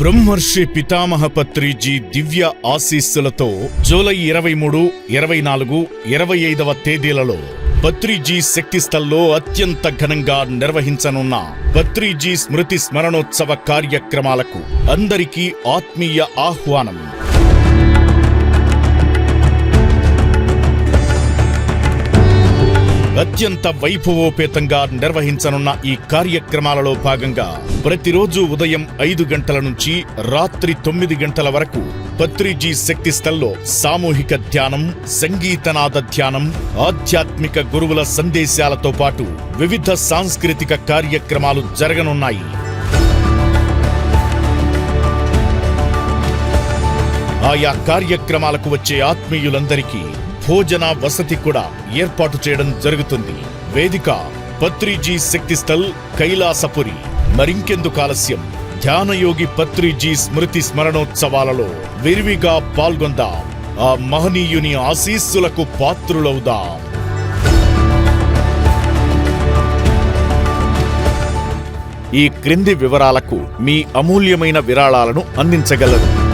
బ్రహ్మర్షి పితామహ పత్రిజీ దివ్య ఆశీస్సులతో జూలై ఇరవై మూడు ఇరవై నాలుగు ఇరవై ఐదవ తేదీలలో పత్రిజీ శక్తిస్థల్లో అత్యంత ఘనంగా నిర్వహించనున్న పత్రిజీ స్మృతి స్మరణోత్సవ కార్యక్రమాలకు అందరికీ ఆత్మీయ ఆహ్వానం. అత్యంత వైభవోపేతంగా నిర్వహించనున్న ఈ కార్యక్రమాలలో భాగంగా ప్రతిరోజు ఉదయం ఐదు గంటల నుంచి రాత్రి తొమ్మిది గంటల వరకు పత్రిజీ శక్తి స్థల్లో సామూహిక ధ్యానం సంగీతనాద ధ్యానం ఆధ్యాత్మిక గురువుల సందేశాలతో పాటు వివిధ సాంస్కృతిక కార్యక్రమాలు జరగనున్నాయి. ఆయా కార్యక్రమాలకు వచ్చే ఆత్మీయులందరికీ భోజన వసతి కూడా ఏర్పాటు చేయడం జరుగుతుంది. వేదిక పత్రిజీ శక్తిస్థల్ కైలాసపురి. మరింకెందుకు ఆలస్యం? ధ్యానయోగి పత్రిజీ స్మృతి స్మరణోత్సవాలలో విరివిగా పాల్గొందాం. ఆ మహనీయుని ఆశీస్సులకు పాత్రులవుదాం. ఈ క్రింది వివరాలకు మీ అమూల్యమైన విరాళాలను అందించగలరు.